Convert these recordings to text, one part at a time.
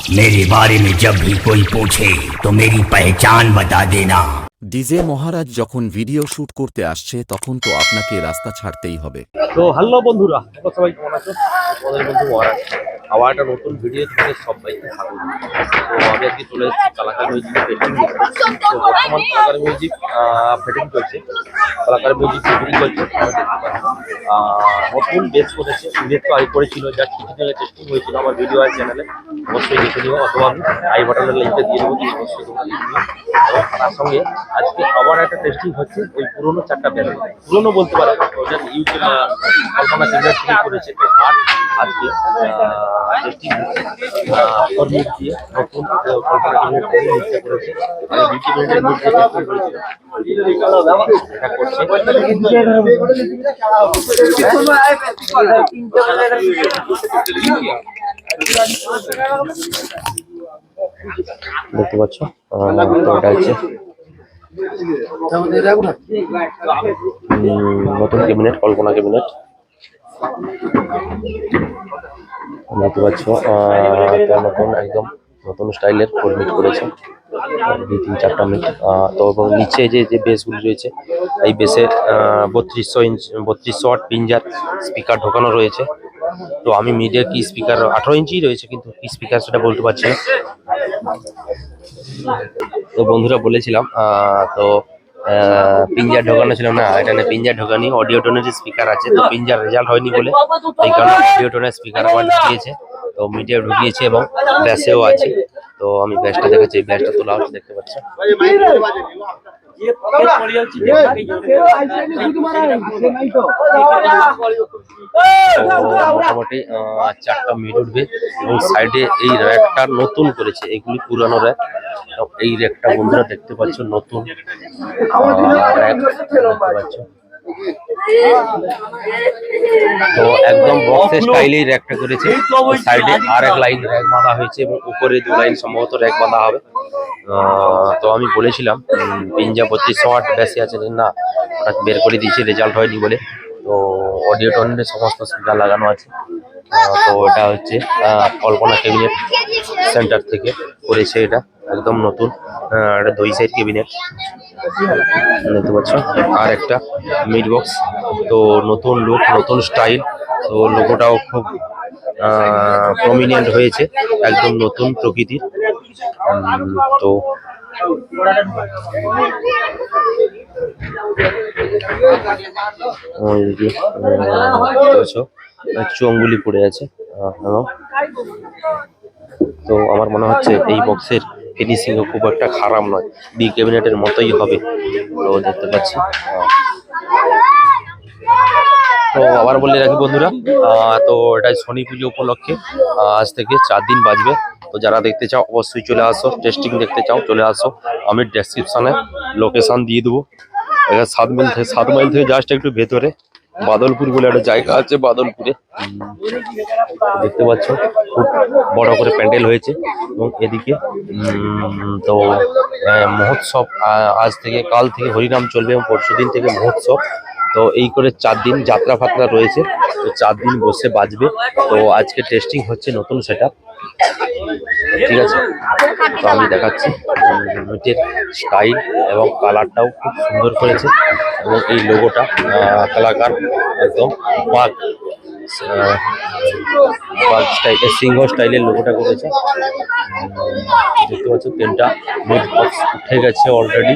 मेरे बारे में जब भी कोई पूछे तो मेरी पहचान बता देना ডিজে মহারাজ যখন ভিডিও শুট করতে আসছে তখন তো আপনাকে রাস্তা ছাড়তেই হবে তো হ্যালো বন্ধুরা দেখো সবাই কেমন আছো তোমাদের বন্ধু মহারাজ আবার একটা নতুন, ভিডিও থেকে সবাইকে স্বাগত তো আমি আজকে চলে এসেছি, কালাকার মিউজিক ফেটিং তো বর্তমান কালাকার মিউজিক ফেটিং করছে কালাকার মিউজিক ফেটিং করছে নতুন বেস করেছে। বেস তো আগে করেছিল যা কিছু জায়গায় টেস্টিং হয়েছিল আমার ভিডিও আছে চ্যানেলে অবশ্যই দেখে নিও, অথবা আমি আই বাটনের লিঙ্কটা দিয়ে দেবো অবশ্যই তোমরা দেখে নিও। এবং তার সঙ্গে আজকে আবার একটা টেস্টিং হচ্ছে, ওই পুরোনো চারটা ব্যান্ড পুরোনো বলতে পারো ইউটিউব কল্পনা করেছে, তো আর আজকে কর্মী দিয়ে নতুন করেছে। মানে করেছে। দেখতে পাচ্ছ হচ্ছে নতুন ক্যাবিনেট কল্পনা ক্যাবিনেট দেখতে পাচ্ছ আহ, তো নতুন একদম নতুন স্টাইলের মিট করেছে। দুই তিন চারটা মিট তো এবং নিচে যে যে বেসগুলি রয়েছে এই বেসে বত্রিশশো ইঞ্চ বত্রিশশো আট পিঞ্জার স্পিকার ঢোকানো রয়েছে। তো আমি মিডিয়া কি স্পিকার আঠারো ইঞ্চি রয়েছে কিন্তু কি স্পিকার সেটা বলতে পারছি না। তো বন্ধুরা বলেছিলাম তো পিঞ্জার ঢোকানো ছিল না, এখানে পিঞ্জার ঢোকানি অডিও টোনের স্পিকার আছে, তো পিঞ্জার রেজাল্ট হয়নি বলে এই কারণে অডিও টোনের স্পিকার আমার ঢুকিয়েছে, তো মিডিয়া ঢুকিয়েছে এবং ব্যাসেও আছে। তো আমি ব্যাসটা দেখাচ্ছি ব্যাসটা তোলা হচ্ছে দেখতে পাচ্ছি। মোটামুটি চারটা মিড উঠবে এবং সাইডে এই নতুন করেছে, এগুলি পুরানো র্যাক এই র্যাকটা বন্ধুরা দেখতে পাচ্ছ, নতুন। র্যাক দেখতে তো একদম বক্সের স্টাইলেই র্যাকটা করেছে। সাইডে আর এক লাইন র্যাক বাঁধা হয়েছে এবং উপরে দু লাইন সম্ভবত র্যাক বাঁধা হবে। তো আমি বলেছিলাম পিঞ্জা বত্রিশশো আট বেশি আছে না ওটা বের করে দিয়েছি রেজাল্ট হয়নি বলে। তো অডিও টোনের সমস্ত স্পিকার লাগানো আছে। তো এটা হচ্ছে কল্পনা ক্যাবিনেট সেন্টার থেকে করেছে এটা। একদম নতুন এটা দুই সাইড ক্যাবিনেট দেখতে পাচ্ছ? আর একটা মিড বক্স তো নতুন লুক নতুন স্টাইল তো লোগোটাও খুব প্রমিনিয়েন্ট হয়েছে, একদম নতুন প্রকৃতির। তো চোঙগুলি পড়ে আছে। তো আমার মনে হচ্ছে এই বক্সের ফিনিশিং খুব একটা খারাপ নয়। বি ক্যাবিনেটের মতোই হবে। তো দেখতে পাচ্ছি। তো আবার বলে রাখি বন্ধুরা তো এটা শনি পুজো উপলক্ষে আজ থেকে চার দিন বাজবে। তো যারা দেখতে চাও, অবশ্যই চলে আসো। টেস্টিং দেখতে চাও, চলে আসো। আমি ডেসক্রিপশনে লোকেশন দিয়ে দেবো। সাত মাইল থেকে সাত মাইল থেকে জাস্ট একটু ভেতরে। বাদলপুর বলে একটা জায়গা আছে বাদলপুরে। দেখতে পাচ্ছ, খুব বড় করে প্যান্ডেল হয়েছে। এবং এদিকে তো মহোৎসব আজ থেকে কাল থেকে হরিনাম চলবে এবং পরশু দিন থেকে মহোৎসব। তো এই করে চার দিন যাত্রা ফাত্রা রয়েছে, তো চার দিন বসে বাজবে। তো আজকে টেস্টিং হচ্ছে নতুন সেট ঠিক আছে? তো আমি দেখাচ্ছি। মিটের স্টাইল এবং কালারটাও খুব সুন্দর করেছে। এবং এই লোগোটা কালাকার একদম বাঘ বাঘ স্টাইলের সিংহ স্টাইলের লোগোটা করেছে। দেখতে পাচ্ছ তিনটা বক্স উঠে গেছে অলরেডি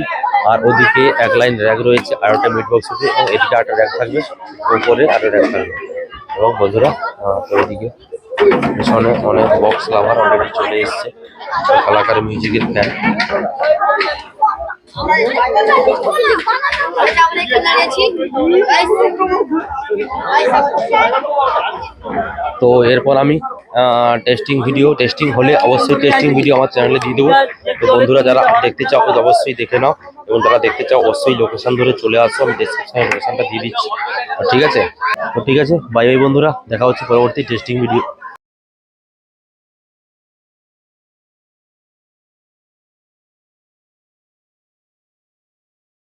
আর ওদিকে এক লাইন র্যাক রয়েছে আর একটা মিট বক্স উঠে এবং এদিকে একটা র্যাক থাকবে, উপরে আরও র্যাক থাকবে। এবং বন্ধুরা এদিকে পিছনে অনেক বক্স লাভার অলরেডি চলে এসছে কালাকার মিউজিকের ফ্যান তো এরপর আমি টেস্টিং ভিডিও টেস্টিং হলে অবশ্যই টেস্টিং ভিডিও আমার চ্যানেলে দিয়ে দেবো। তো বন্ধুরা যারা দেখতে চাও অবশ্যই দেখে নাও। এবং যারা দেখতে চাও, অবশ্যই লোকেশান ধরে চলে আসো, আমি ডিসক্রিপশানে লোকেশানটা দিয়ে দিচ্ছি। ঠিক আছে? তো ঠিক আছে বাই বাই বন্ধুরা। দেখা হচ্ছে পরবর্তী টেস্টিং ভিডিও